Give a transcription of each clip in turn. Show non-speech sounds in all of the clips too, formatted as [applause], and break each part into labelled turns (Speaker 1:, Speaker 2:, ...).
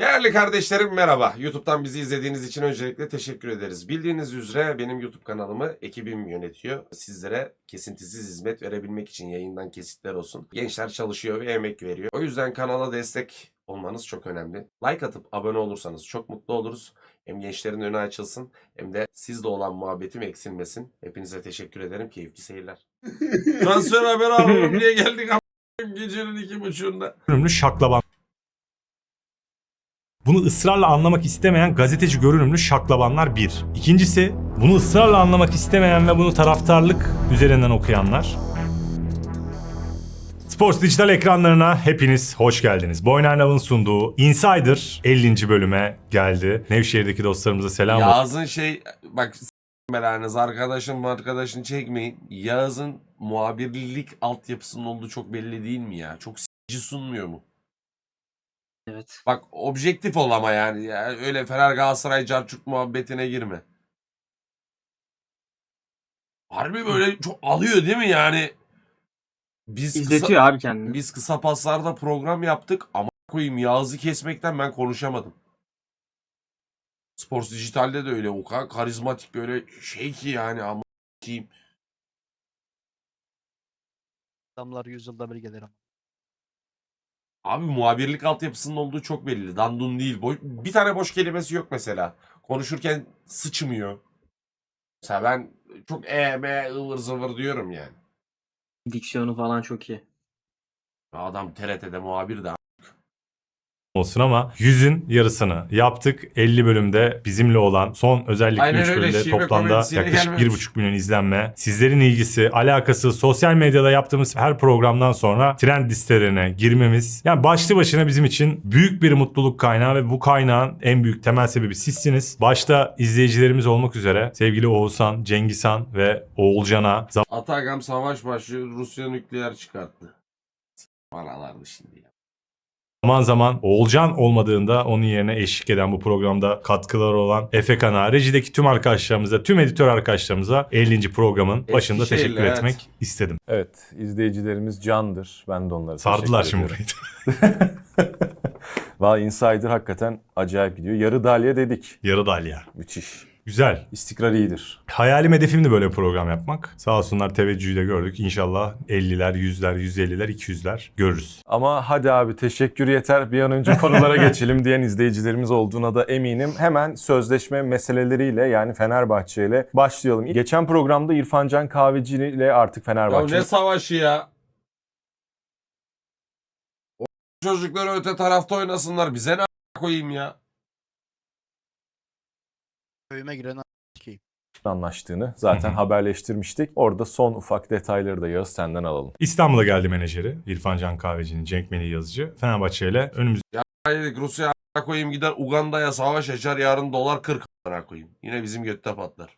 Speaker 1: Değerli kardeşlerim merhaba. YouTube'dan bizi izlediğiniz için öncelikle teşekkür ederiz. Bildiğiniz üzere benim YouTube kanalımı ekibim yönetiyor. Sizlere kesintisiz hizmet verebilmek için yayından kesitler olsun. Gençler çalışıyor ve emek veriyor. O yüzden kanala destek olmanız çok önemli. Like atıp abone olursanız çok mutlu oluruz. Hem gençlerin önü açılsın hem de sizle olan muhabbetim eksilmesin. Hepinize teşekkür ederim. Keyifli seyirler. [laughs] Transfer haber alalım diye geldik gecenin iki buçuğunda.
Speaker 2: görünümlü şaklaban. Bunu ısrarla anlamak istemeyen gazeteci görünümlü şaklabanlar bir. İkincisi bunu ısrarla anlamak istemeyen ve bunu taraftarlık üzerinden okuyanlar. Sports Dijital ekranlarına hepiniz hoş geldiniz. Boynarnav'ın sunduğu Insider 50. bölüme geldi. Nevşehir'deki dostlarımıza selam olsun.
Speaker 1: Yağız'ın şey bak s- belanız arkadaşın arkadaşın çekmeyin. Yağız'ın muhabirlik altyapısının olduğu çok belli değil mi ya? Çok s**ci sunmuyor mu?
Speaker 3: Evet.
Speaker 1: Bak objektif ol ama yani. Ya öyle Fener Galatasaray Carçuk muhabbetine girme. Harbi böyle çok alıyor değil mi yani? Biz kısa,
Speaker 3: İzletiyor abi kendini.
Speaker 1: biz kısa paslarda program yaptık ama koyayım Yağız'ı kesmekten ben konuşamadım. Sports Dijital'de de öyle o kadar karizmatik böyle şey ki yani ama diyeyim.
Speaker 4: Adamlar yüzyılda bir gelir ama.
Speaker 1: Abi muhabirlik altyapısının olduğu çok belli. Dandun değil. Bo- bir tane boş kelimesi yok mesela. Konuşurken sıçmıyor. Mesela ben çok e, me, ıvır zıvır diyorum yani.
Speaker 3: Diksiyonu falan çok iyi.
Speaker 1: Adam TRT'de muhabir de
Speaker 2: olsun ama yüzün yarısını yaptık. 50 bölümde bizimle olan son özellikle
Speaker 1: Aynen
Speaker 2: 3
Speaker 1: öyle,
Speaker 2: bölümde
Speaker 1: şive
Speaker 2: toplamda yaklaşık
Speaker 1: gelmemiş.
Speaker 2: 1,5 milyon izlenme. Sizlerin ilgisi, alakası, sosyal medyada yaptığımız her programdan sonra trend listelerine girmemiz yani başlı başına bizim için büyük bir mutluluk kaynağı ve bu kaynağın en büyük temel sebebi sizsiniz. Başta izleyicilerimiz olmak üzere sevgili Oğuzhan, Cengizhan ve Oğulcan'a
Speaker 1: Atagam savaş başlıyor. Rusya nükleer çıkarttı. Paralardı şimdi ya.
Speaker 2: Zaman zaman Oğulcan olmadığında onun yerine eşlik eden bu programda katkıları olan Efe Kan'a, rejideki tüm arkadaşlarımıza, tüm editör arkadaşlarımıza 50. programın başında
Speaker 1: Eskişehirli,
Speaker 2: teşekkür
Speaker 1: evet.
Speaker 2: etmek istedim.
Speaker 5: Evet, izleyicilerimiz candır. Ben de onlara
Speaker 2: Sardılar
Speaker 5: teşekkür
Speaker 2: şimdi
Speaker 5: ediyorum.
Speaker 2: burayı. [laughs]
Speaker 5: Valla Insider hakikaten acayip gidiyor. Yarı dalya dedik.
Speaker 2: Yarı dalya.
Speaker 5: Müthiş.
Speaker 2: Güzel.
Speaker 5: İstikrar iyidir.
Speaker 2: Hayalim hedefim de böyle bir program yapmak. Sağ olsunlar teveccühü de gördük. İnşallah 50'ler, 100'ler, 150'ler, 200'ler görürüz.
Speaker 5: Ama hadi abi teşekkür yeter bir an önce konulara [laughs] geçelim diyen izleyicilerimiz olduğuna da eminim. Hemen sözleşme meseleleriyle yani Fenerbahçe ile başlayalım. Geçen programda İrfan Can Kahveci ile artık
Speaker 1: Ya
Speaker 5: Fenerbahçe
Speaker 1: ne savaşı ya? O çocukları öte tarafta oynasınlar. Bize ne a- koyayım ya?
Speaker 4: Köyüme giren sikeyim.
Speaker 5: anlaştığını zaten
Speaker 2: Hı hı.
Speaker 5: haberleştirmiştik. Orada son ufak detayları da Yağız senden alalım.
Speaker 2: İstanbul'a geldi menajeri İrfan Can Kahveci'nin Cenk Melih yazıcı. Fenerbahçe ile önümüzdeki
Speaker 1: Hayır Rusya a- koyayım gider Uganda'ya savaş açar yarın dolar 40 a- koyayım. Yine bizim götte patlar.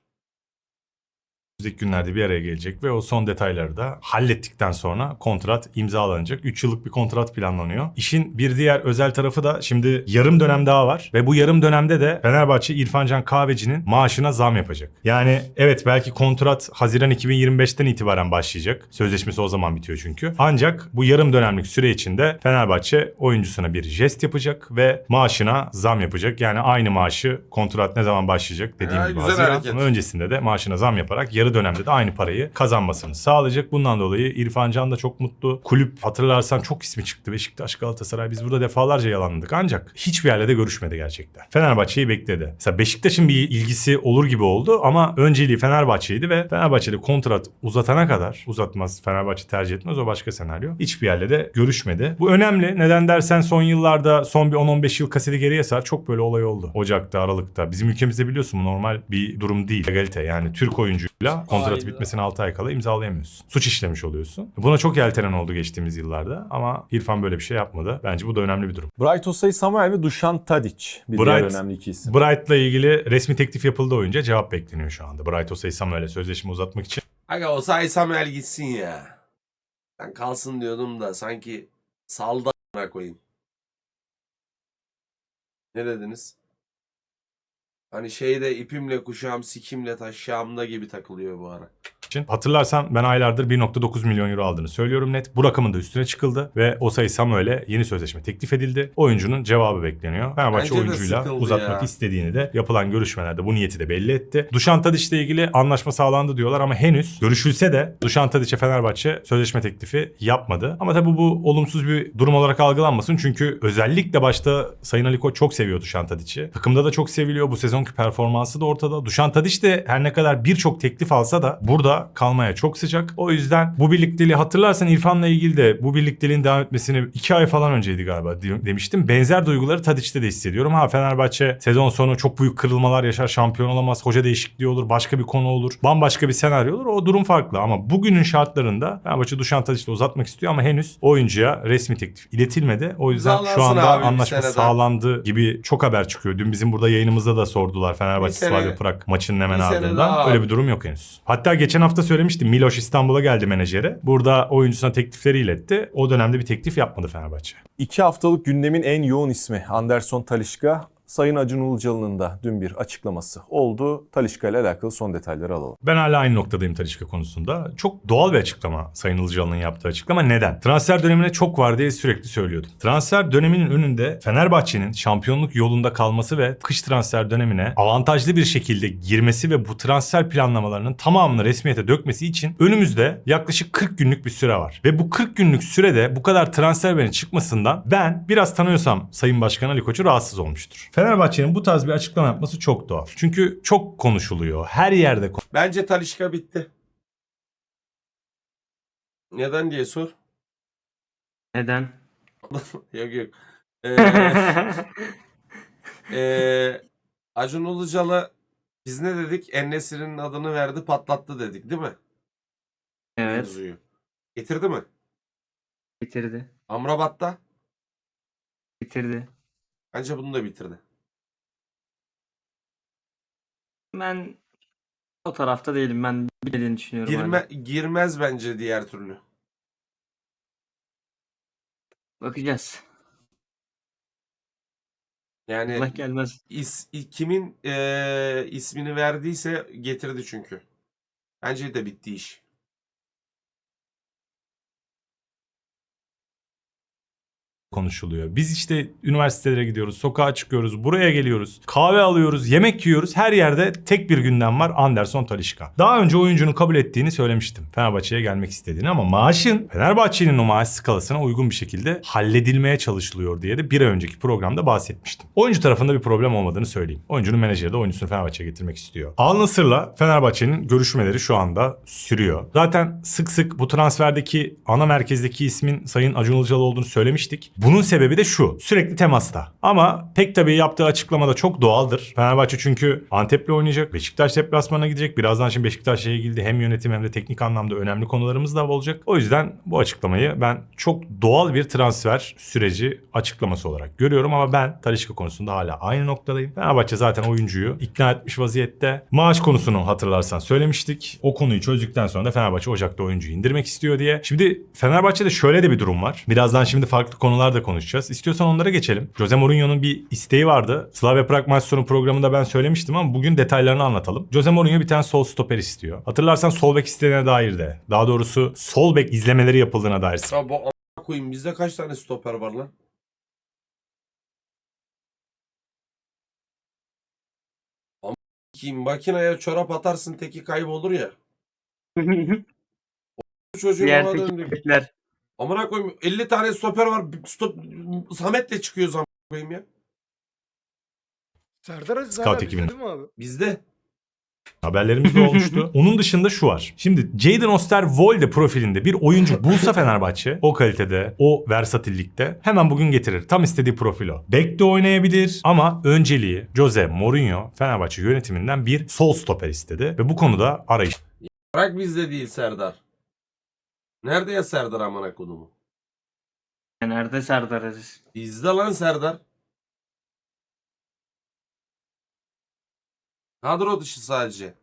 Speaker 2: Günlerde bir araya gelecek ve o son detayları da hallettikten sonra kontrat imzalanacak. 3 yıllık bir kontrat planlanıyor. İşin bir diğer özel tarafı da şimdi yarım dönem daha var ve bu yarım dönemde de Fenerbahçe İrfan Can Kahveci'nin maaşına zam yapacak. Yani evet belki kontrat Haziran 2025'ten itibaren başlayacak. Sözleşmesi o zaman bitiyor çünkü. Ancak bu yarım dönemlik süre içinde Fenerbahçe oyuncusuna bir jest yapacak ve maaşına zam yapacak. Yani aynı maaşı kontrat ne zaman başlayacak dediğim
Speaker 1: Ya,
Speaker 2: gibi Haziran öncesinde de maaşına zam yaparak yarı dönemde de aynı parayı kazanmasını sağlayacak. Bundan dolayı İrfan Can da çok mutlu. Kulüp hatırlarsan çok ismi çıktı. Beşiktaş, Galatasaray biz burada defalarca yalanladık. Ancak hiçbir yerle de görüşmedi gerçekten. Fenerbahçe'yi bekledi. Mesela Beşiktaş'ın bir ilgisi olur gibi oldu ama önceliği Fenerbahçe'ydi ve Fenerbahçe'de kontrat uzatana kadar uzatmaz Fenerbahçe tercih etmez o başka senaryo. Hiçbir yerle de görüşmedi. Bu önemli. Neden dersen son yıllarda son bir 10-15 yıl kaseti geriye sar çok böyle olay oldu. Ocak'ta, Aralık'ta. Bizim ülkemizde biliyorsun normal bir durum değil. Legalite yani Türk oyuncuyla kontratı
Speaker 1: Aynen.
Speaker 2: bitmesine 6 ay kala imzalayamıyorsun. Suç işlemiş oluyorsun. Buna çok yeltenen oldu geçtiğimiz yıllarda ama İrfan böyle bir şey yapmadı. Bence bu da önemli bir durum.
Speaker 5: Bright Osay Samuel ve Dušan Tadic bir diğer
Speaker 2: Bright-
Speaker 5: önemli iki isim.
Speaker 2: Bright'la ilgili resmi teklif yapıldı oyunca cevap bekleniyor şu anda. Bright Osay Samuel'e sözleşme uzatmak için.
Speaker 1: Aga o say Samuel gitsin ya. Ben kalsın diyordum da sanki saldı koyayım. Ne dediniz? Hani şeyde ipimle kuşağım sikimle taşağımda gibi takılıyor bu ara.
Speaker 2: için. Hatırlarsan ben aylardır 1.9 milyon euro aldığını söylüyorum net. Bu rakamın da üstüne çıkıldı ve o sayı Samuel'e yeni sözleşme teklif edildi. Oyuncunun cevabı bekleniyor. Fenerbahçe oyuncuyla uzatmak
Speaker 1: ya.
Speaker 2: istediğini de yapılan görüşmelerde bu niyeti de belli etti. Dušan Tadić'le ilgili anlaşma sağlandı diyorlar ama henüz görüşülse de Dušan Tadić'e Fenerbahçe sözleşme teklifi yapmadı. Ama tabii bu olumsuz bir durum olarak algılanmasın. Çünkü özellikle başta Sayın Ali Koç çok seviyor Dušan Tadić'i. Takımda da çok seviliyor. Bu sezonki performansı da ortada. Dušan Tadić de her ne kadar birçok teklif alsa da burada kalmaya çok sıcak. O yüzden bu birlikteliği hatırlarsan İrfan'la ilgili de bu birlikteliğin devam etmesini iki ay falan önceydi galiba de- demiştim. Benzer duyguları Tadić'te de hissediyorum. Ha Fenerbahçe sezon sonu çok büyük kırılmalar yaşar, şampiyon olamaz, hoca değişikliği olur, başka bir konu olur, bambaşka bir senaryo olur. O durum farklı ama bugünün şartlarında Fenerbahçe Dušan Tadić'le uzatmak istiyor ama henüz oyuncuya resmi teklif iletilmedi. O yüzden şu
Speaker 1: İmzalansın
Speaker 2: anda anlaşma sağlandı gibi çok haber çıkıyor. Dün bizim burada yayınımızda da sordular Fenerbahçe
Speaker 1: sene-
Speaker 2: Slavia Prag maçının hemen
Speaker 1: bir sene
Speaker 2: ardından.
Speaker 1: daha
Speaker 2: Öyle bir durum yok henüz. Hatta geçen hafta söylemiştim Miloš İstanbul'a geldi menajeri. Burada oyuncusuna teklifleri iletti. O dönemde bir teklif yapmadı Fenerbahçe.
Speaker 5: İki haftalık gündemin en yoğun ismi Anderson Talişka. Sayın Acun Ilıcalı'nın da dün bir açıklaması oldu. Talişka ile alakalı son detayları alalım.
Speaker 2: Ben hala aynı noktadayım Talişka konusunda. Çok doğal bir açıklama Sayın Ilıcalı'nın yaptığı açıklama. Neden? Transfer dönemine çok var diye sürekli söylüyordum. Transfer döneminin önünde Fenerbahçe'nin şampiyonluk yolunda kalması ve kış transfer dönemine avantajlı bir şekilde girmesi ve bu transfer planlamalarının tamamını resmiyete dökmesi için önümüzde yaklaşık 40 günlük bir süre var. Ve bu 40 günlük sürede bu kadar transfer haberin çıkmasından ben biraz tanıyorsam Sayın Başkan Ali Koç'u rahatsız olmuştur. Fenerbahçe'nin bu tarz bir açıklama yapması çok doğal. Çünkü çok konuşuluyor. Her yerde
Speaker 1: Bence Talişka bitti. Neden diye sor.
Speaker 3: Neden? [laughs]
Speaker 1: yok yok. [laughs] Ee, ee, Acun Ilıcalı biz ne dedik? Ennesir'in adını verdi patlattı dedik değil mi?
Speaker 3: evet.
Speaker 1: Mevzuyu. Getirdi mi?
Speaker 3: Bitirdi.
Speaker 1: Amrabat'ta
Speaker 3: Bitirdi.
Speaker 1: bence bunu da bitirdi.
Speaker 3: Ben o tarafta değilim. Ben bildiğini düşünüyorum.
Speaker 1: Girme,
Speaker 3: hala.
Speaker 1: girmez bence diğer türlü.
Speaker 3: Bakacağız.
Speaker 1: Yani
Speaker 3: Allah gelmez.
Speaker 1: is, kimin ee, ismini verdiyse getirdi çünkü. Bence de bitti iş.
Speaker 2: Konuşuluyor. Biz işte üniversitelere gidiyoruz, sokağa çıkıyoruz, buraya geliyoruz, kahve alıyoruz, yemek yiyoruz. Her yerde tek bir gündem var Anderson Talişka. Daha önce oyuncunun kabul ettiğini söylemiştim. Fenerbahçe'ye gelmek istediğini ama maaşın Fenerbahçe'nin o maaş skalasına uygun bir şekilde halledilmeye çalışılıyor diye de bir önceki programda bahsetmiştim. Oyuncu tarafında bir problem olmadığını söyleyeyim. Oyuncunun menajeri de oyuncusunu Fenerbahçe'ye getirmek istiyor. Al Nassr'la Fenerbahçe'nin görüşmeleri şu anda sürüyor. Zaten sık sık bu transferdeki ana merkezdeki ismin Sayın Acun Ilıcalı olduğunu söylemiştik. Bunun sebebi de şu. Sürekli temasta. Ama pek tabii yaptığı açıklamada çok doğaldır. Fenerbahçe çünkü Antep'le oynayacak. Beşiktaş deplasmanına gidecek. Birazdan şimdi Beşiktaş'la ilgili hem yönetim hem de teknik anlamda önemli konularımız da olacak. O yüzden bu açıklamayı ben çok doğal bir transfer süreci açıklaması olarak görüyorum ama ben Talişka konusunda hala aynı noktadayım. Fenerbahçe zaten oyuncuyu ikna etmiş vaziyette. Maaş konusunu hatırlarsan söylemiştik. O konuyu çözdükten sonra da Fenerbahçe Ocak'ta oyuncuyu indirmek istiyor diye. Şimdi Fenerbahçe'de şöyle de bir durum var. Birazdan şimdi farklı konular da konuşacağız. İstiyorsan onlara geçelim. Jose Mourinho'nun bir isteği vardı. Slavia Prag maç sonu programında ben söylemiştim ama bugün detaylarını anlatalım. Jose Mourinho bir tane sol stoper istiyor. Hatırlarsan sol bek istediğine dair de. Daha doğrusu sol bek izlemeleri yapıldığına dair
Speaker 1: Ya bu a- koyayım bizde kaç tane stoper var lan? Ama kim makineye çorap atarsın teki kaybolur ya. [laughs] Çocuğun
Speaker 3: Diğer
Speaker 1: ona döndü.
Speaker 3: teknikler.
Speaker 1: Amına koyayım 50 tane stoper var. Stop Samet'le çıkıyoruz amına koyayım ya.
Speaker 6: Serdar Aziz
Speaker 2: Scout
Speaker 6: hala bizde
Speaker 2: ekibinin.
Speaker 6: değil mi abi?
Speaker 1: Bizde.
Speaker 2: Haberlerimiz de olmuştu. [laughs] Onun dışında şu var. Şimdi Jadon Osterwolde profilinde bir oyuncu bulsa Fenerbahçe o kalitede, o versatillikte hemen bugün getirir. Tam istediği profil o. Bek de oynayabilir ama önceliği Jose Mourinho Fenerbahçe yönetiminden bir sol stoper istedi ve bu konuda arayış
Speaker 1: Bırak bizde değil Serdar. Nerede ya Serdar amına kodumu?
Speaker 3: Nerede Serdar Aziz?
Speaker 1: Bizde lan Serdar. Kadro dışı sadece.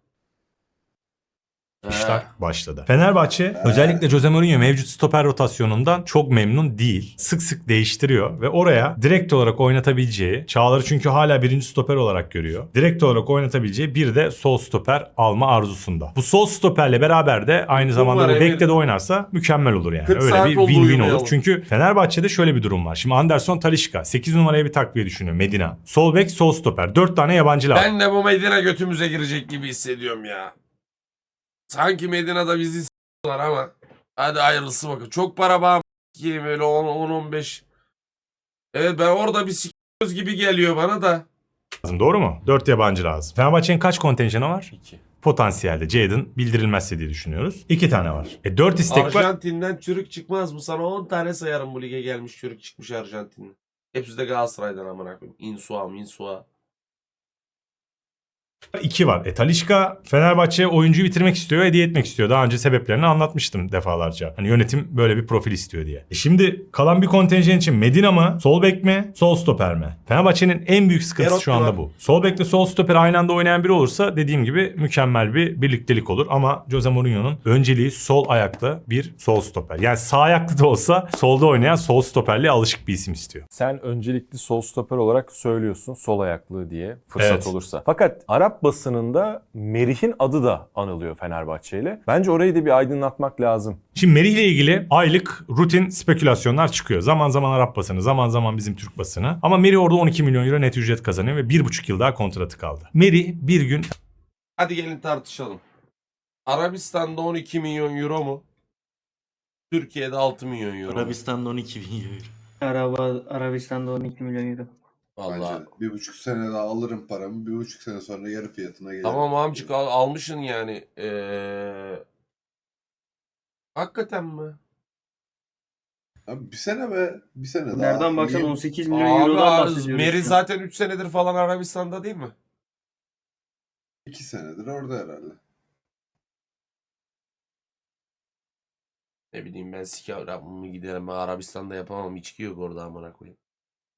Speaker 2: İşler başladı. Fenerbahçe özellikle Jose Mourinho mevcut stoper rotasyonundan çok memnun değil. Sık sık değiştiriyor ve oraya direkt olarak oynatabileceği, Çağlar'ı çünkü hala birinci stoper olarak görüyor. Direkt olarak oynatabileceği bir de sol stoper alma arzusunda. Bu sol stoperle beraber de aynı zamanda bu bekte de oynarsa mükemmel olur yani.
Speaker 1: 40
Speaker 2: Öyle bir win-win
Speaker 1: uyumayalım.
Speaker 2: olur. Çünkü Fenerbahçe'de şöyle bir durum var. Şimdi Anderson Talişka 8 numaraya bir takviye düşünüyor Medina. Sol bek, sol stoper. 4 tane yabancı lazım.
Speaker 1: Ben de bu Medine götümüze girecek gibi hissediyorum ya. Sanki Medine'de bizi s**lar ama. Hadi hayırlısı bakın. Çok para bağım yiyeyim öyle 10-15. Evet ben orada bir s**yoz gibi geliyor bana da.
Speaker 2: lazım. Doğru mu? 4 yabancı lazım. Fenerbahçe'nin kaç kontenjanı var?
Speaker 1: 2.
Speaker 2: Potansiyelde Jadon bildirilmezse diye düşünüyoruz. 2 tane var. E 4 istek var.
Speaker 1: Arjantin'den çürük çıkmaz mı? Sana 10 tane sayarım bu lige gelmiş çürük çıkmış Arjantin'den. Hepsi de Galatasaray'dan amına koyayım. Insua, Minsua.
Speaker 2: 2 var. E Talişka Fenerbahçe oyuncuyu bitirmek istiyor, hediye etmek istiyor. Daha önce sebeplerini anlatmıştım defalarca. Hani yönetim böyle bir profil istiyor diye. E şimdi kalan bir kontenjan için Medina mı, sol bek mi, sol stoper mi? Fenerbahçe'nin en büyük sıkıntısı
Speaker 1: Berotti
Speaker 2: şu anda
Speaker 1: var.
Speaker 2: bu. Sol bekle sol stoper aynı anda oynayan biri olursa dediğim gibi mükemmel bir birliktelik olur. Ama Jose Mourinho'nun önceliği sol ayaklı bir sol stoper. Yani sağ ayaklı da olsa solda oynayan sol stoperliğe alışık bir isim istiyor.
Speaker 5: Sen öncelikli sol stoper olarak söylüyorsun sol ayaklı diye fırsat
Speaker 2: Evet.
Speaker 5: olursa. Fakat Arap basınında Merih'in adı da anılıyor Fenerbahçe ile. Bence orayı da bir aydınlatmak lazım.
Speaker 2: Şimdi Merih ile ilgili aylık rutin spekülasyonlar çıkıyor. Zaman zaman Arap basını, zaman zaman bizim Türk basını. Ama Merih orada 12 milyon euro net ücret kazanıyor ve 1,5 yıl daha kontratı kaldı. Merih bir gün
Speaker 1: Hadi gelin tartışalım. Arabistan'da 12 milyon euro mu? Türkiye'de 6 milyon euro mu?
Speaker 3: Arabistan'da 12 bin euro. Araba, Arabistan'da 12 milyon euro.
Speaker 1: Vallahi.
Speaker 6: Bence bir buçuk sene daha alırım paramı. Bir buçuk sene sonra yarı fiyatına gelirim.
Speaker 1: Tamam amcık al- almışsın yani. Ee... Hakikaten mi?
Speaker 6: Abi bir sene be. Bir sene daha.
Speaker 3: Nereden baksan
Speaker 6: Niye?
Speaker 3: 18 milyon
Speaker 1: Abi
Speaker 3: eurodan
Speaker 1: abi,
Speaker 3: bahsediyoruz.
Speaker 1: Meri
Speaker 3: şu an.
Speaker 1: zaten 3 senedir falan Arabistan'da değil mi?
Speaker 6: İki senedir orada herhalde.
Speaker 1: Ne bileyim ben sikarımı giderim ben Arabistan'da yapamam içki yok orada amına koyayım.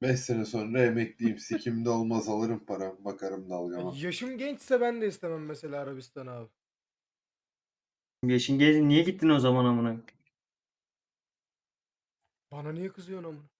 Speaker 6: Beş sene sonra emekliyim. Sikimde olmaz alırım param. Bakarım dalgama.
Speaker 7: Yaşım gençse ben de istemem mesela Arabistan abi.
Speaker 3: Yaşın gezin niye gittin o zaman amına?
Speaker 7: Bana niye kızıyorsun amına?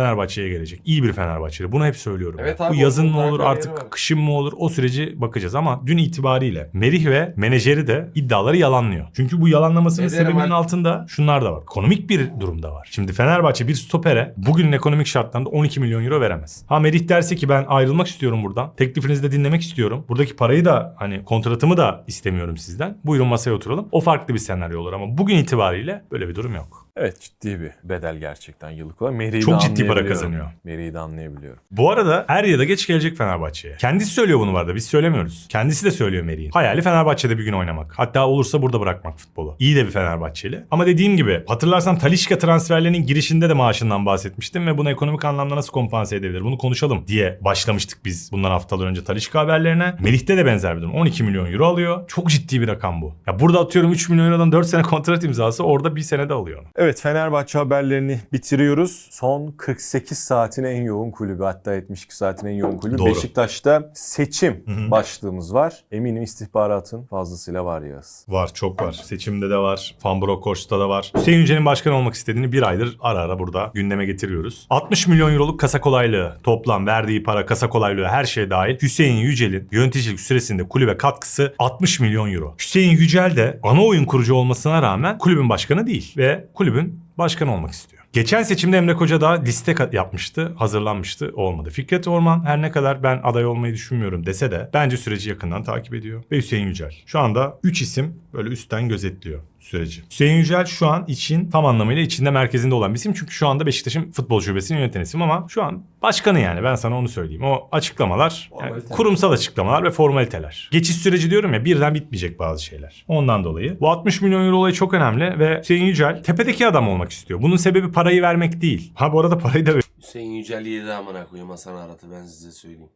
Speaker 2: Fenerbahçe'ye gelecek. İyi bir Fenerbahçeli. Bunu hep söylüyorum.
Speaker 1: Evet abi,
Speaker 2: Bu yazın mı olur artık
Speaker 1: var.
Speaker 2: kışın mı olur o süreci bakacağız ama dün itibariyle Merih ve menajeri de iddiaları yalanlıyor. Çünkü bu yalanlamasının
Speaker 1: Ederim
Speaker 2: sebebinin
Speaker 1: abi.
Speaker 2: altında şunlar da var. Ekonomik bir durumda var. Şimdi Fenerbahçe bir stopere bugünün ekonomik şartlarında 12 milyon euro veremez. Ha Merih derse ki ben ayrılmak istiyorum buradan. Teklifinizi de dinlemek istiyorum. Buradaki parayı da hani kontratımı da istemiyorum sizden. Buyurun masaya oturalım. O farklı bir senaryo olur ama bugün itibariyle böyle bir durum yok.
Speaker 5: Evet ciddi bir bedel gerçekten yıllık olarak. Meri'yi
Speaker 2: Çok ciddi para kazanıyor.
Speaker 5: Meri'yi de anlayabiliyorum.
Speaker 2: Bu arada er ya da geç gelecek Fenerbahçe'ye. Kendisi söylüyor bunu vardı. Biz söylemiyoruz. Kendisi de söylüyor Meri'nin. Hayali Fenerbahçe'de bir gün oynamak. Hatta olursa burada bırakmak futbolu. İyi de bir Fenerbahçeli. Ama dediğim gibi hatırlarsan Talişka transferlerinin girişinde de maaşından bahsetmiştim ve bunu ekonomik anlamda nasıl kompanse edebilir? Bunu konuşalım diye başlamıştık biz bundan haftalar önce Talişka haberlerine. Melih'te de benzer bir durum. 12 milyon euro alıyor. Çok ciddi bir rakam bu. Ya burada atıyorum 3 milyon eurodan 4 sene kontrat imzası orada bir senede alıyor onu.
Speaker 5: Evet Fenerbahçe haberlerini bitiriyoruz. Son 48 saatin en yoğun kulübü hatta 72 saatin en yoğun kulübü.
Speaker 2: Doğru.
Speaker 5: Beşiktaş'ta seçim
Speaker 2: Hı hı.
Speaker 5: başlığımız var. Eminim istihbaratın fazlasıyla var Yağız.
Speaker 2: Var çok var. Seçimde de var. Van Bronckhorst'ta da var. Hüseyin Yücel'in başkan olmak istediğini bir aydır ara ara burada gündeme getiriyoruz. 60 milyon euroluk kasa kolaylığı toplam verdiği para kasa kolaylığı her şey dahil. Hüseyin Yücel'in yöneticilik süresinde kulübe katkısı 60 milyon euro. Hüseyin Yücel de ana oyun kurucu olmasına rağmen kulübün başkanı değil ve kulübün başkan olmak istiyor. Geçen seçimde Emre Koca da liste yapmıştı, hazırlanmıştı, olmadı. Fikret Orman her ne kadar ben aday olmayı düşünmüyorum dese de bence süreci yakından takip ediyor. Ve Hüseyin Yücel. Şu anda 3 isim böyle üstten gözetliyor süreci. Hüseyin Yücel şu an için tam anlamıyla içinde merkezinde olan bir isim. Çünkü şu anda Beşiktaş'ın futbol şubesini yöneten isim ama şu an başkanı yani ben sana onu söyleyeyim. O açıklamalar yani kurumsal açıklamalar ve formaliteler. Geçiş süreci diyorum ya birden bitmeyecek bazı şeyler. Ondan dolayı. Bu 60 milyon euro olayı çok önemli ve Hüseyin Yücel tepedeki adam olmak istiyor. Bunun sebebi parayı vermek değil. Ha bu arada parayı da
Speaker 1: Hüseyin Yücel yedi amına koyayım Hasan Arat'ı ben size söyleyeyim.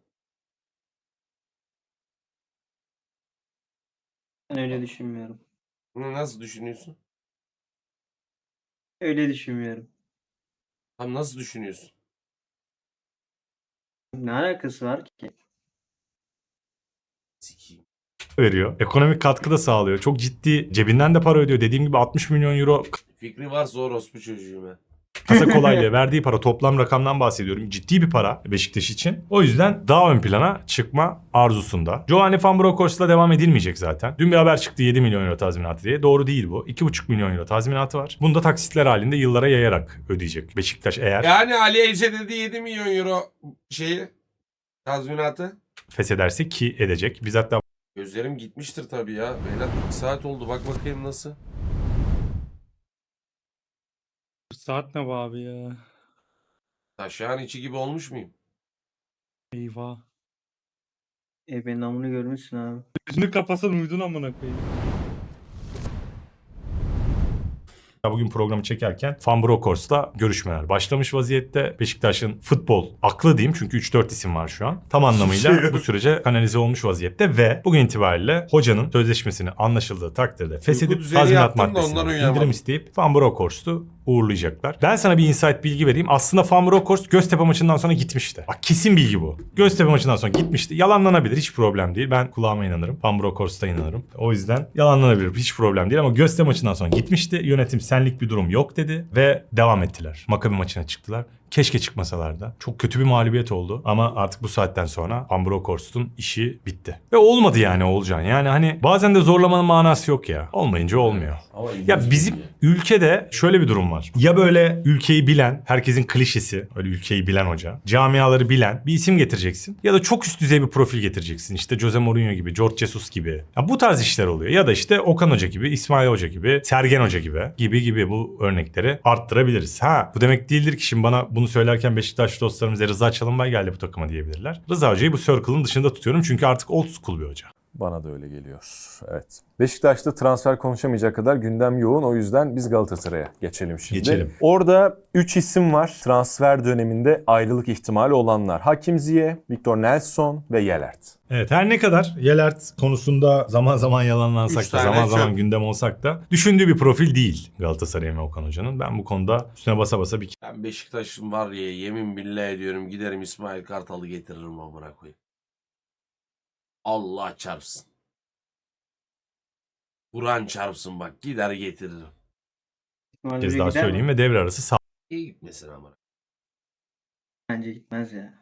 Speaker 3: Ben öyle düşünmüyorum.
Speaker 1: Bunu nasıl düşünüyorsun?
Speaker 3: Öyle düşünmüyorum.
Speaker 1: Tam nasıl düşünüyorsun?
Speaker 3: Ne alakası var ki?
Speaker 1: Sikiyim.
Speaker 2: veriyor. Ekonomik katkı da sağlıyor. Çok ciddi cebinden de para ödüyor. Dediğim gibi 60 milyon euro
Speaker 1: Fikri varsa orospu çocuğum ya.
Speaker 2: Kasa [laughs] kolaylığı verdiği para toplam rakamdan bahsediyorum. Ciddi bir para Beşiktaş için. O yüzden daha ön plana çıkma arzusunda. Giovanni Van Bronckhorst'la devam edilmeyecek zaten. Dün bir haber çıktı 7 milyon euro tazminatı diye. Doğru değil bu. 2,5 milyon euro tazminatı var. Bunu da taksitler halinde yıllara yayarak ödeyecek Beşiktaş eğer
Speaker 1: Yani Ali Ece dedi 7 milyon euro şeyi tazminatı.
Speaker 2: feshederse ki edecek. Biz hatta
Speaker 1: Gözlerim gitmiştir tabii ya. Beyler saat oldu bak bakayım nasıl.
Speaker 8: Saat ne bu abi ya?
Speaker 1: Taşağın içi gibi olmuş muyum?
Speaker 8: Eyvah.
Speaker 3: E benim namını görmüşsün abi.
Speaker 8: Yüzünü kapasan uyudun amına koyayım.
Speaker 2: bugün programı çekerken Van Bronckhorst'la görüşmeler başlamış vaziyette. Beşiktaş'ın futbol aklı diyeyim çünkü 3-4 isim var şu an. Tam anlamıyla bu sürece kanalize olmuş vaziyette ve bugün itibariyle hocanın sözleşmesini anlaşıldığı takdirde feshedip
Speaker 1: düzeni
Speaker 2: tazminat
Speaker 1: yaptım da
Speaker 2: maddesinden
Speaker 1: ondan uyuyamadım.
Speaker 2: indirim isteyip Van Bronckhorst'u uğurlayacaklar. Ben sana bir insight bilgi vereyim. Aslında Van Bronckhorst Göztepe maçından sonra gitmişti. Bak kesin bilgi bu. Göztepe maçından sonra gitmişti. Yalanlanabilir hiç problem değil. Ben kulağıma inanırım. Van Bronckhorst'a inanırım. O yüzden yalanlanabilir hiç problem değil ama Göztepe maçından sonra gitmişti. Yönetim senlik bir durum yok dedi ve devam ettiler. Makabi maçına çıktılar. Keşke çıkmasalar da. Çok kötü bir mağlubiyet oldu. Ama artık bu saatten sonra Van Bronckhorst'un işi bitti. Ve olmadı yani Olcan. Yani hani bazen de zorlamanın manası yok ya. Olmayınca olmuyor.
Speaker 1: Ama
Speaker 2: Ya bizim ülkede şöyle bir durum var. Ya böyle ülkeyi bilen, herkesin klişesi, öyle ülkeyi bilen hoca, camiaları bilen bir isim getireceksin. Ya da çok üst düzey bir profil getireceksin. İşte Jose Mourinho gibi, George Jesus gibi. Ya bu tarz işler oluyor. Ya da işte Okan Hoca gibi, İsmail Hoca gibi, Sergen Hoca gibi gibi gibi bu örnekleri arttırabiliriz. Ha bu demek değildir ki şimdi bana bunu söylerken Beşiktaş dostlarımız "E, Rıza Çalınbay geldi bu takıma diyebilirler. Rıza Hoca'yı bu circle'ın dışında tutuyorum çünkü artık old school bir hoca.
Speaker 5: Bana da öyle geliyor. Evet. Beşiktaş'ta transfer konuşamayacak kadar gündem yoğun. O yüzden biz Galatasaray'a geçelim şimdi.
Speaker 2: Geçelim.
Speaker 5: Orada 3 isim var. Transfer döneminde ayrılık ihtimali olanlar. Hakim Ziyeh, Victor Nelson ve Yelert.
Speaker 2: Evet her ne kadar Yelert konusunda zaman zaman yalanlansak
Speaker 1: Üç
Speaker 2: da zaman zaman
Speaker 1: çöp.
Speaker 2: gündem olsak da düşündüğü bir profil değil Galatasaray'ın ve Okan Hoca'nın. Ben bu konuda üstüne basa basa bir
Speaker 1: Ben Beşiktaş'ım var ya yemin billah ediyorum giderim İsmail Kartal'ı getiririm amına koyayım. Allah çarpsın. Kur'an çarpsın bak gider getiririm.
Speaker 3: İsmail
Speaker 2: kez daha söyleyeyim ve devre arası sağ
Speaker 1: İyi gitmesin amına.
Speaker 3: Bence gitmez ya.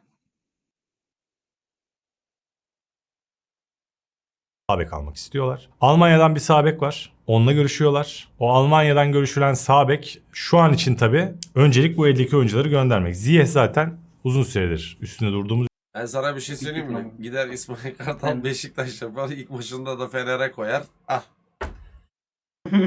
Speaker 2: bek almak istiyorlar. Almanya'dan bir sağ bek var. Onunla görüşüyorlar. O Almanya'dan görüşülen sağ bek şu an için tabii öncelik bu eldeki oyuncuları göndermek. Ziyeh zaten uzun süredir üstünde durduğumuz
Speaker 1: Ben sana bir şey söyleyeyim mi? Gider İsmail Kartal Beşiktaş yapar. ilk maçında da Fener'e koyar. Ah. [laughs]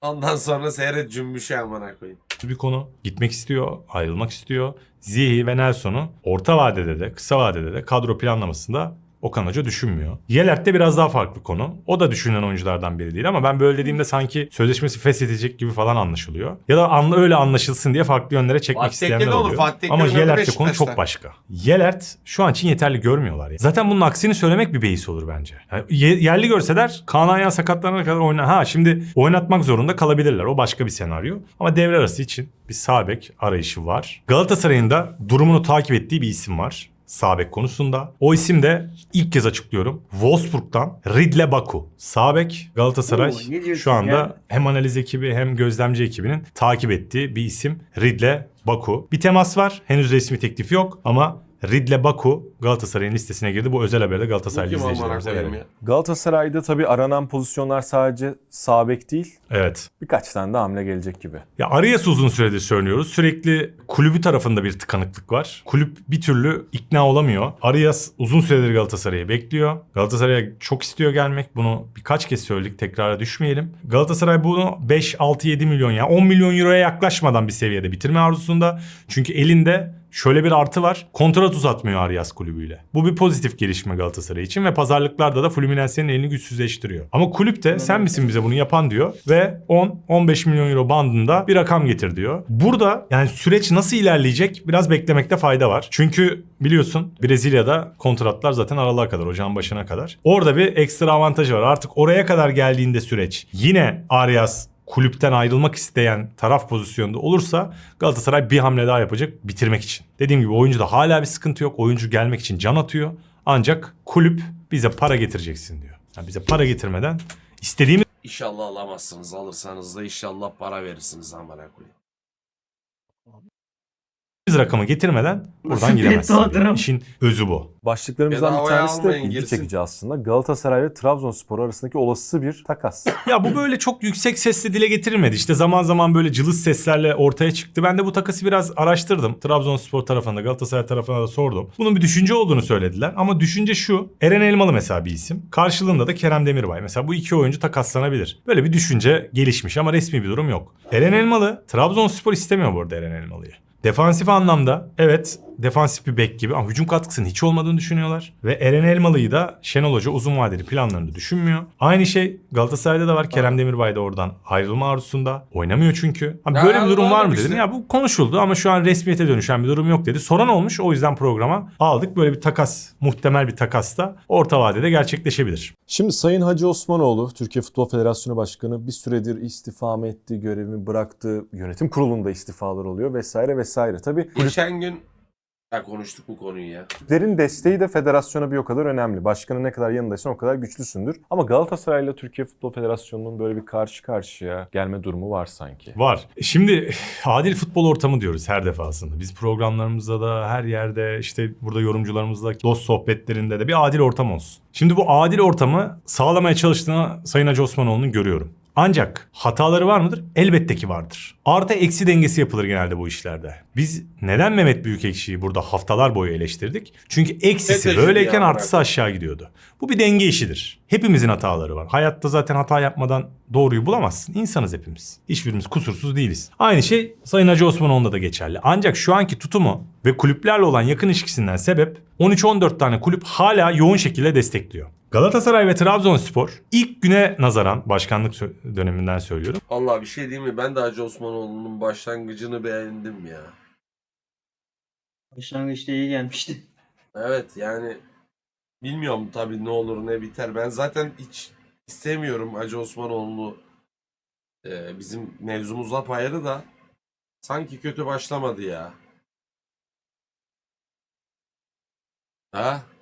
Speaker 1: Ondan sonra seyret cümbüşü amına koyayım.
Speaker 2: bir konu. Gitmek istiyor, ayrılmak istiyor. Ziyeh'i ve Nelson'u orta vadede de kısa vadede de kadro planlamasında Okan Hoca düşünmüyor. Yelert de biraz daha farklı konu. O da düşünülen oyunculardan biri değil ama ben böyle dediğimde sanki sözleşmesi feshedecek gibi falan anlaşılıyor. Ya da anla, öyle anlaşılsın diye farklı yönlere çekmek
Speaker 1: Fatih
Speaker 2: isteyenler
Speaker 1: olur,
Speaker 2: oluyor.
Speaker 1: Fatih
Speaker 2: ama Yelert'te konu çok başka. Yelert şu an için yeterli görmüyorlar. ya. Zaten bunun aksini söylemek bir beis olur bence. Yani ye- yerli görseler Kaan Ayhan sakatlanana kadar oyna. Ha şimdi oynatmak zorunda kalabilirler. O başka bir senaryo. Ama devre arası için bir sağ bek arayışı var. Galatasaray'ın da durumunu takip ettiği bir isim var. Sağ bek konusunda. O isim de ilk kez açıklıyorum. Wolfsburg'dan Ridle Baku. Sağ bek Galatasaray
Speaker 3: Oo,
Speaker 2: şu anda
Speaker 3: ya?
Speaker 2: hem analiz ekibi hem gözlemci ekibinin takip ettiği bir isim Ridle Baku. Bir temas var. Henüz resmi teklif yok ama Ridle Baku Galatasaray'ın listesine girdi. Bu özel haberde Galatasaraylı izleyicilerimize verelim.
Speaker 5: Galatasaray'da tabii aranan pozisyonlar sadece sağ bek değil.
Speaker 2: Evet.
Speaker 5: Birkaç tane de hamle gelecek gibi.
Speaker 2: Ya Arias uzun süredir söylüyoruz. Sürekli kulübü tarafında bir tıkanıklık var. Kulüp bir türlü ikna olamıyor. Arias uzun süredir Galatasaray'ı bekliyor. Galatasaray'a çok istiyor gelmek. Bunu birkaç kez söyledik. Tekrara düşmeyelim. Galatasaray bunu 5, 6, 7 milyon ya 10 milyon euroya yaklaşmadan bir seviyede bitirme arzusunda. Çünkü elinde Şöyle bir artı var. Kontrat uzatmıyor Arias kulübüyle. Bu bir pozitif gelişme Galatasaray için ve pazarlıklarda da Fluminense'nin elini güçsüzleştiriyor. Ama kulüp de sen misin bize bunu yapan diyor ve 10-15 milyon euro bandında bir rakam getir diyor. Burada yani süreç nasıl ilerleyecek biraz beklemekte fayda var. Çünkü biliyorsun Brezilya'da kontratlar zaten aralığa kadar, ocağın başına kadar. Orada bir ekstra avantajı var. Artık oraya kadar geldiğinde süreç yine Arias kulüpten ayrılmak isteyen taraf pozisyonda olursa Galatasaray bir hamle daha yapacak bitirmek için. Dediğim gibi oyuncuda hala bir sıkıntı yok. Oyuncu gelmek için can atıyor. Ancak kulüp bize para getireceksin diyor. Yani bize para getirmeden istediğimiz
Speaker 1: İnşallah alamazsınız. Alırsanız da inşallah para verirsiniz amına koyayım.
Speaker 2: Rakamı getirmeden buradan
Speaker 3: Nasıl
Speaker 2: gidemezsin.
Speaker 3: durum?
Speaker 2: İşin özü bu.
Speaker 5: Başlıklarımızdan bir
Speaker 1: Bedavaya
Speaker 5: tanesi de
Speaker 1: almayın,
Speaker 5: ilgi
Speaker 1: girsin.
Speaker 5: çekici aslında. Galatasaray ve Trabzonspor arasındaki olası bir takas. [laughs]
Speaker 2: Ya bu böyle çok yüksek sesle dile getirilmedi. İşte zaman zaman böyle cılız seslerle ortaya çıktı. Ben de bu takası biraz araştırdım. Trabzonspor tarafında, Galatasaray tarafına da sordum. Bunun bir düşünce olduğunu söylediler. Ama düşünce şu. Eren Elmalı mesela bir isim. Karşılığında da Kerem Demirbay. Mesela bu iki oyuncu takaslanabilir. Böyle bir düşünce gelişmiş ama resmi bir durum yok. Eren Elmalı, Trabzonspor istemiyor bu arada Eren Elmalı'yı. Defansif anlamda evet defansif bir bek gibi ama hücum katkısının hiç olmadığını düşünüyorlar. Ve Eren Elmalı'yı da Şenol Hoca uzun vadeli planlarını düşünmüyor. Aynı şey Galatasaray'da da var. Kerem Demirbay da oradan ayrılma arzusunda. Oynamıyor çünkü. Ha,
Speaker 1: Ya
Speaker 2: böyle bir durum var mı dedim. Ya bu konuşuldu ama şu an resmiyete dönüşen bir durum yok dedi. Soran olmuş o yüzden programa aldık. Böyle bir takas, muhtemel bir takas da orta vadede gerçekleşebilir.
Speaker 5: Şimdi Sayın Hacı Osmanoğlu, Türkiye Futbol Federasyonu Başkanı bir süredir istifa mı etti, görevimi bıraktı, yönetim kurulunda istifalar oluyor vesaire vesaire. Tabii
Speaker 1: Geçen gün ya konuştuk bu konuyu ya.
Speaker 5: kulüplerin desteği de federasyona bir o kadar önemli. Başkanın ne kadar yanındaysan o kadar güçlüsündür. Ama Galatasaray ile Türkiye Futbol Federasyonu'nun böyle bir karşı karşıya gelme durumu var sanki.
Speaker 2: Var. Şimdi adil futbol ortamı diyoruz her defasında. Biz programlarımızda da her yerde işte burada yorumcularımızla dost sohbetlerinde de bir adil ortam olsun. Şimdi bu adil ortamı sağlamaya çalıştığını Sayın Hacı Osmanoğlu'nun görüyorum. Ancak hataları var mıdır? Elbette ki vardır. Artı eksi dengesi yapılır genelde bu işlerde. Biz neden Mehmet Büyükekşi'yi burada haftalar boyu eleştirdik? Çünkü eksisi
Speaker 1: FETÖ'cü
Speaker 2: böyleyken
Speaker 1: ya,
Speaker 2: artısı aşağı gidiyordu. Bu bir denge işidir. Hepimizin hataları var. Hayatta zaten hata yapmadan doğruyu bulamazsın. İnsanız hepimiz. Hiçbirimiz kusursuz değiliz. Aynı şey Sayın Hacı Osmanoğlu'nda da geçerli. Ancak şu anki tutumu ve kulüplerle olan yakın ilişkisinden sebep 13-14 tane kulüp hala yoğun şekilde destekliyor. Galatasaray ve Trabzonspor ilk güne nazaran başkanlık döneminden söylüyorum.
Speaker 1: Allah bir şey diyeyim mi? Ben de Hacı Osmanoğlu'nun başlangıcını beğendim ya.
Speaker 3: Başlangıçta iyi gelmişti.
Speaker 1: Evet yani bilmiyorum tabii ne olur ne biter. Ben zaten hiç istemiyorum Hacı Osmanoğlu e, bizim mevzumuz apayrı da sanki kötü başlamadı ya. Ha?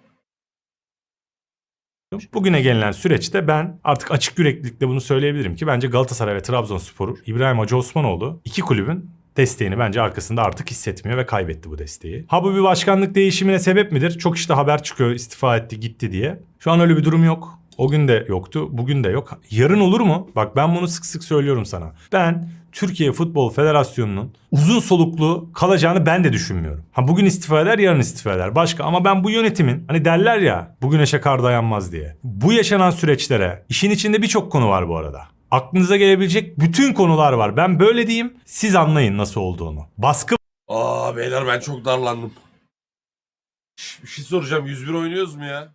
Speaker 2: Bugüne gelinen süreçte ben artık açık yüreklilikle bunu söyleyebilirim ki bence Galatasaray ve Trabzonspor İbrahim Hacı Osmanoğlu iki kulübün desteğini bence arkasında artık hissetmiyor ve kaybetti bu desteği. Ha bu bir başkanlık değişimine sebep midir? Çok işte haber çıkıyor istifa etti gitti diye. Şu an öyle bir durum yok. O gün de yoktu, bugün de yok. Yarın olur mu? Bak ben bunu sık sık söylüyorum sana. Ben Türkiye Futbol Federasyonu'nun uzun soluklu kalacağını ben de düşünmüyorum. Ha bugün istifa eder, yarın istifa eder. Başka ama ben bu yönetimin hani derler ya bu güneşe dayanmaz diye. Bu yaşanan süreçlere işin içinde birçok konu var bu arada. Aklınıza gelebilecek bütün konular var. Ben böyle diyeyim. Siz anlayın nasıl olduğunu. Baskı
Speaker 1: Aa beyler ben çok darlandım. Şş, Bir şey soracağım. 101 oynuyoruz mu ya?